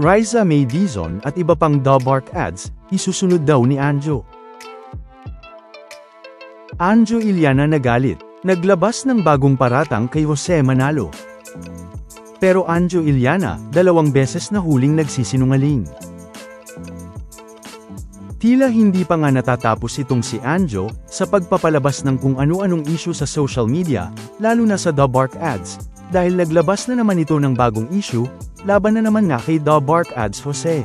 Riza May Dizon at iba pang Dobark ads, isusunod daw ni Anjo. Anjo Iliana nagalit, naglabas ng bagong paratang kay Jose Manalo. Pero Anjo Iliana, dalawang beses na huling nagsisinungaling. Tila hindi pa nga natatapos itong si Anjo, sa pagpapalabas ng kung ano-anong issue sa social media, lalo na sa Dobark ads, dahil naglabas na naman ito ng bagong issue, laban na naman nga kay Dobark ads Jose.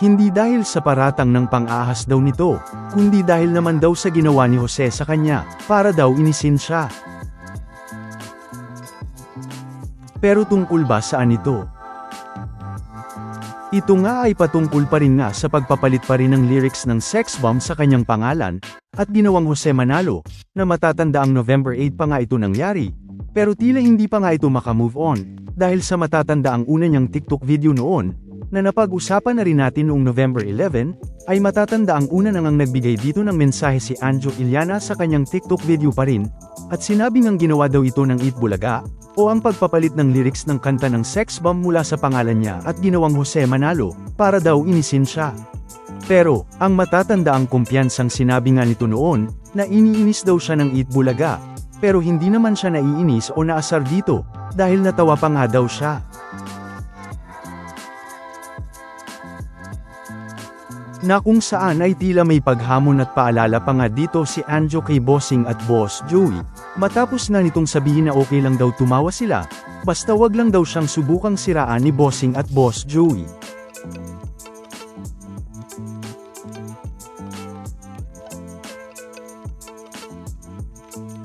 Hindi dahil sa paratang ng pang-ahas daw nito, kundi dahil naman daw sa ginawa ni Jose sa kanya, para daw inisin siya. Pero tungkol ba saan ito? Ito nga ay patungkol pa rin nga sa pagpapalit pa rin ng lyrics ng sex bomb sa kanyang pangalan, at ginawang Jose Manalo, na matatanda ang November 8 pa nga ito nangyari, pero tila hindi pa nga ito makamove on, dahil sa matatanda ang una niyang TikTok video noon, na napag-usapan na rin natin noong November 11, ay matatanda ang una nang ang nagbigay dito ng mensahe si Anjo Iliana sa kanyang TikTok video pa rin, at sinabi ngang ginawa daw ito ng Eat Bulaga, o ang pagpapalit ng lyrics ng kanta ng sex bomb mula sa pangalan niya at ginawang Jose Manalo, para daw inisin siya. Pero, ang matatanda ang kumpiyansang sinabi nga nito noon, na iniinis daw siya ng Eat Bulaga, pero hindi naman siya naiinis o naasar dito, dahil natawa pa nga daw siya. Na kung saan ay tila may paghamon at paalala pa nga dito si Anjo kay Bossing at Boss Joey, matapos na nitong sabihin na okay lang daw tumawa sila, basta wag lang daw siyang subukang siraan ni Bossing at Boss Joey.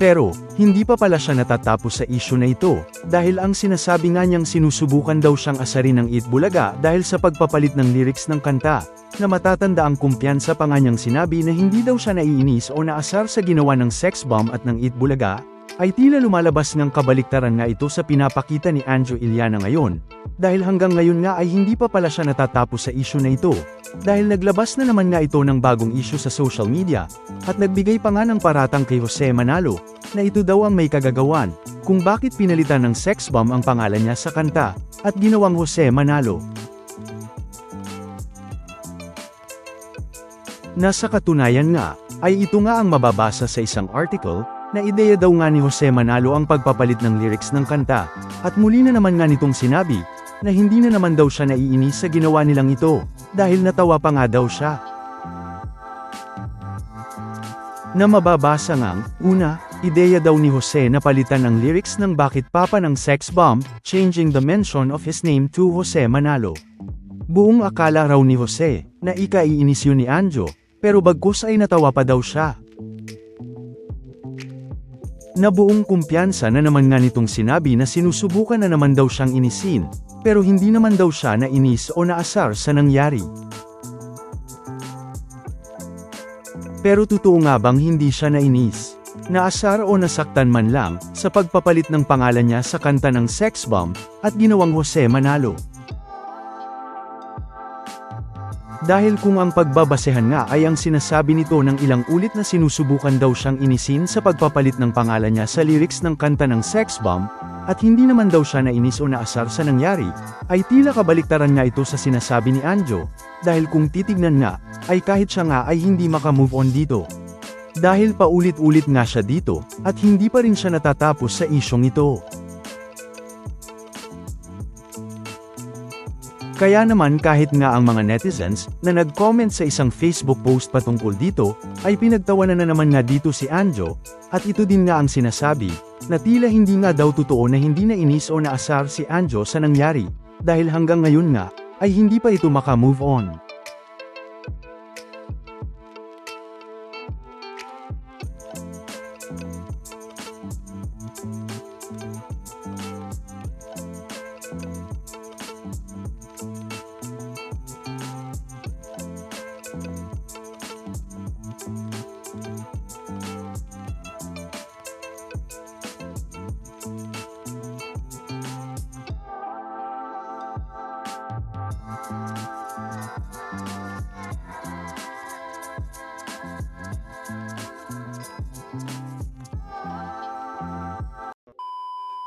Pero, hindi pa pala siya natatapos sa issue na ito, dahil ang sinasabi nga niyang sinusubukan daw siyang asarin ng Eat Bulaga dahil sa pagpapalit ng lyrics ng kanta, na matatanda ang kumpiyansa pa nga niyang sinabi na hindi daw siya naiinis o naasar sa ginawa ng sex bomb at ng Eat Bulaga, ay tila lumalabas ng kabaliktaran nga ito sa pinapakita ni Anjo Iliana ngayon, dahil hanggang ngayon nga ay hindi pa pala siya natatapos sa issue na ito, dahil naglabas na naman nga ito ng bagong issue sa social media, at nagbigay pa nga ng paratang kay Jose Manalo, na ito daw ang may kagagawan, kung bakit pinalitan ng sex bomb ang pangalan niya sa kanta, at ginawang Jose Manalo. Nasa katunayan nga, ay ito nga ang mababasa sa isang article, na ideya daw nga ni Jose Manalo ang pagpapalit ng lyrics ng kanta, at muli na naman nga nitong sinabi, na hindi na naman daw siya naiinis sa ginawa nilang ito, dahil natawa pa nga daw siya. Na mababasa ngang, una, ideya daw ni Jose na palitan ang lyrics ng Bakit Papa ng Sex Bomb, changing the mention of his name to Jose Manalo. Buong akala raw ni Jose, na ikaiinis yun ni Anjo, pero bagkus ay natawa pa daw siya. Na buong kumpiyansa na naman nga nitong sinabi na sinusubukan na naman daw siyang inisin, pero hindi naman daw siya nainis o naasar sa nangyari. Pero totoo nga bang hindi siya nainis? Naasar o nasaktan man lang, sa pagpapalit ng pangalan niya sa kanta ng Sex Bomb, at ginawang Jose Manalo. Dahil kung ang pagbabasehan nga ay ang sinasabi nito ng ilang ulit na sinusubukan daw siyang inisin sa pagpapalit ng pangalan niya sa lyrics ng kanta ng Sex Bomb, at hindi naman daw siya nainis o naasar sa nangyari, ay tila kabaliktaran nga ito sa sinasabi ni Anjo, dahil kung titignan nga, ay kahit siya nga ay hindi makamove on dito. Dahil paulit-ulit nga siya dito, at hindi pa rin siya natatapos sa isyong ito. Kaya naman kahit nga ang mga netizens, na nag-comment sa isang Facebook post patungkol dito, ay pinagtawanan na naman nga dito si Anjo, at ito din nga ang sinasabi, na tila hindi nga daw totoo na hindi na inis o naasar si Anjo sa nangyari, dahil hanggang ngayon nga, ay hindi pa ito makamove on.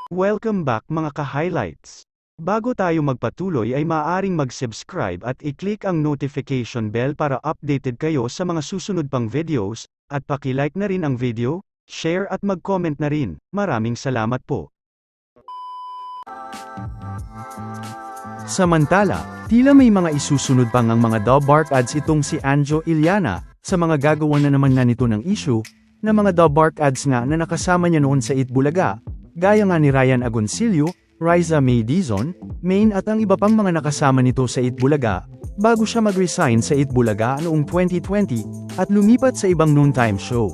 Welcome back mga ka-highlights. Bago tayo magpatuloy ay maaaring mag-subscribe at i-click ang notification bell para updated kayo sa mga susunod pang videos, at paki-like na rin ang video, share at mag-comment na rin. Maraming salamat po. Samantala, tila may mga isusunod pang ang mga Dobark ads itong si Anjo Iliana, sa mga gagawa na naman na nito ng issue, na mga Dobark ads nga na nakasama niya noon sa Itbulaga, gaya nga ni Ryan Agoncillo, Riza May Dizon, Main at ang iba pang mga nakasama nito sa Itbulaga, bago siya mag-resign sa Itbulaga noong 2020, at lumipat sa ibang noontime show.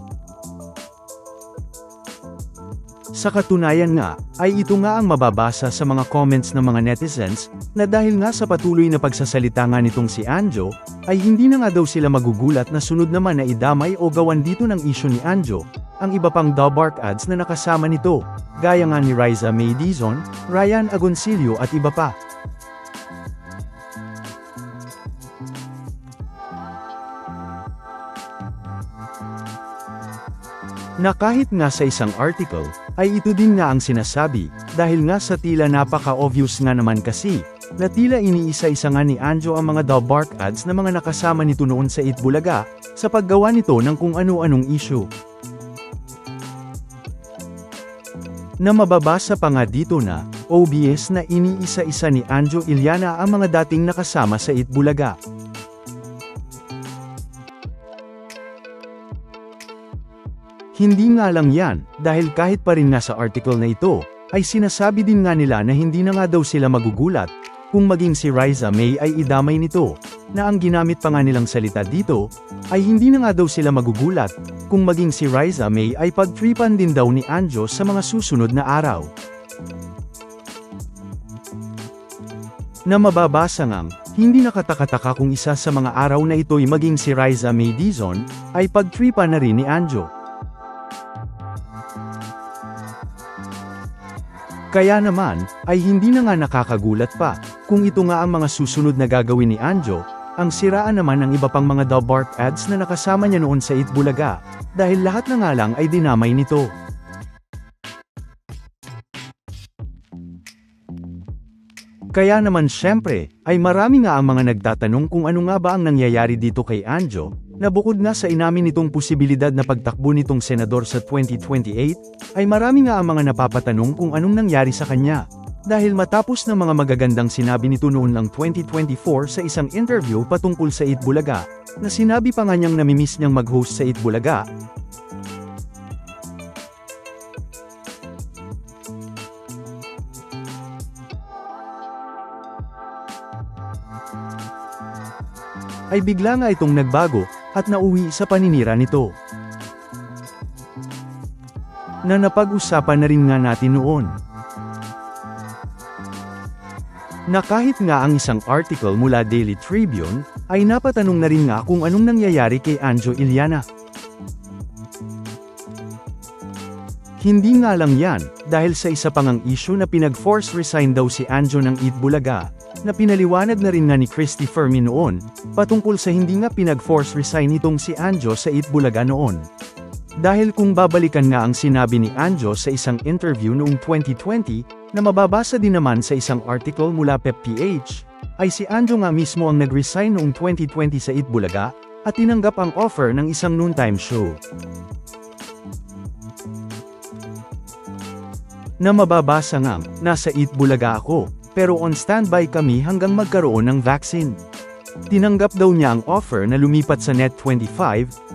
Sa katunayan nga, ay ito nga ang mababasa sa mga comments ng mga netizens, na dahil nga sa patuloy na pagsasalita nga nitong si Anjo, ay hindi na nga daw sila magugulat na sunod naman na idamay o gawan dito ng isyu ni Anjo, ang iba pang Dobark ads na nakasama nito, gaya nga ni Riza May Ryan Agoncillo at iba pa. Na kahit nga sa isang article, ay ito din nga ang sinasabi, dahil nga sa tila napaka-obvious nga naman kasi, na tila iniisa-isa nga ni Anjo ang mga Dobark ads na mga nakasama nito noon sa Itbulaga, sa paggawa nito ng kung ano-anong issue. Na mababasa pa nga dito na, OBS na iniisa-isa ni Anjo Iliana ang mga dating nakasama sa Itbulaga. Hindi nga lang yan, dahil kahit pa rin nga sa article na ito, ay sinasabi din nga nila na hindi na nga daw sila magugulat, kung maging si Riza May ay idamay nito, na ang ginamit pa nga nilang salita dito, ay hindi na nga daw sila magugulat, kung maging si Riza May ay pagtripan din daw ni Anjo sa mga susunod na araw. Na mababasa ngang, hindi nakatakataka kung isa sa mga araw na ito'y maging si Riza May Dizon, ay pagtripan na rin ni Anjo. Kaya naman, ay hindi na nga nakakagulat pa, kung ito nga ang mga susunod na gagawin ni Anjo, ang siraan naman ng iba pang mga Dobark ads na nakasama niya noon sa Itbulaga, dahil lahat na nga lang ay dinamay nito. Kaya naman syempre, ay marami nga ang mga nagtatanong kung ano nga ba ang nangyayari dito kay Anjo, na bukod nga sa inamin nitong posibilidad na pagtakbo nitong senador sa 2028, ay marami nga ang mga napapatanong kung anong nangyari sa kanya. Dahil matapos ng mga magagandang sinabi nito noon ng 2024 sa isang interview patungkol sa Itbulaga, na sinabi pa nga niyang namimiss niyang mag-host sa Itbulaga, ay bigla nga itong nagbago, at nauwi sa paninira nito. Na napag-usapan na rin nga natin noon. Na kahit nga ang isang article mula Daily Tribune, ay napatanong na rin nga kung anong nangyayari kay Anjo Iliana. Hindi nga lang yan, dahil sa isa pang ang issue na pinag-force resign daw si Anjo ng Itbulaga, na pinaliwanag na rin nga ni Christy Fermi noon, patungkol sa hindi nga pinag-force resign itong si Anjo sa Itbulaga noon. Dahil kung babalikan nga ang sinabi ni Anjo sa isang interview noong 2020, na mababasa din naman sa isang article mula PepPH, ay si Anjo nga mismo ang nag-resign noong 2020 sa Itbulaga, at tinanggap ang offer ng isang noontime show. Na mababasa nga, nasa Itbulaga ako, pero on standby kami hanggang magkaroon ng vaccine. Tinanggap daw niya ang offer na lumipat sa Net25,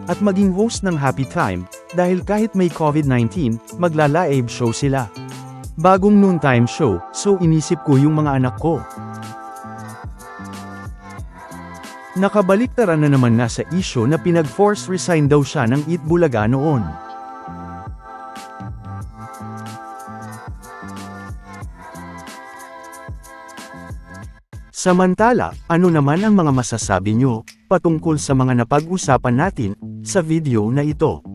at maging host ng Happy Time, dahil kahit may COVID-19, magla-live show sila. Bagong noontime show, so inisip ko yung mga anak ko. Nakabaliktaran na naman nga sa issue na pinag-force resign daw siya ng Itbulaga noon. Samantala, ano naman ang mga masasabi nyo, patungkol sa mga napag-usapan natin, sa video na ito?